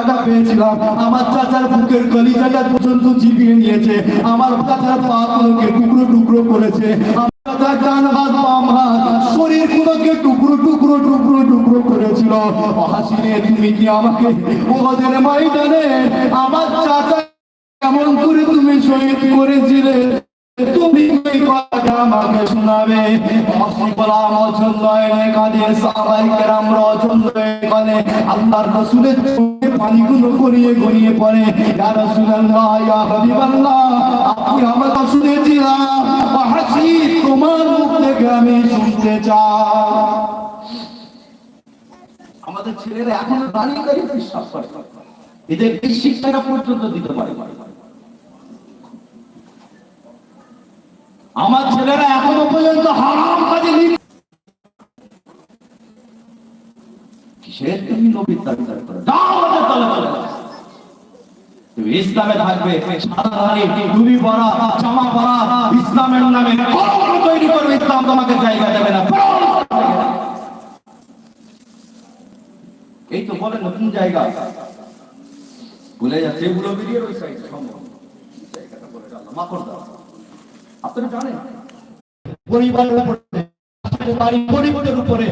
টাকাটা পেয়েছিলাম। আমার চাচার বুকের কলিজাটা পর্যন্ত চিবিয়ে নিয়েছে। আমার চাচার পা টুকরো টুকরো করেছে। আল্লাহর রসুলের পানিগুলো গড়িয়ে গড়িয়ে পড়ে। ইয়া হাবিবাল্লাহ, আপনি আমার শুনেছিলাম তোমার মুখ থেকে আমি শুনতে চাই। আমাদের ছেলেরা এখন দাঁড়িয়ে বিশ্বাস পর্যন্ত দিতে পারে। আমার করো? ইসলামে থাকবে সাদা দাড়ি টুপি পরা জামা ইসলামের নামে তৈরি করবে, ইসলাম তোমাকে জায়গা দেবে না এই তো বলেন নতুন জায়গা। ভুলে যাচ্ছে, এগুলো বেরিয়ে বলে আল্লাহ মাকড় জানেন? পরিবারের উপরে পরিবারের উপরে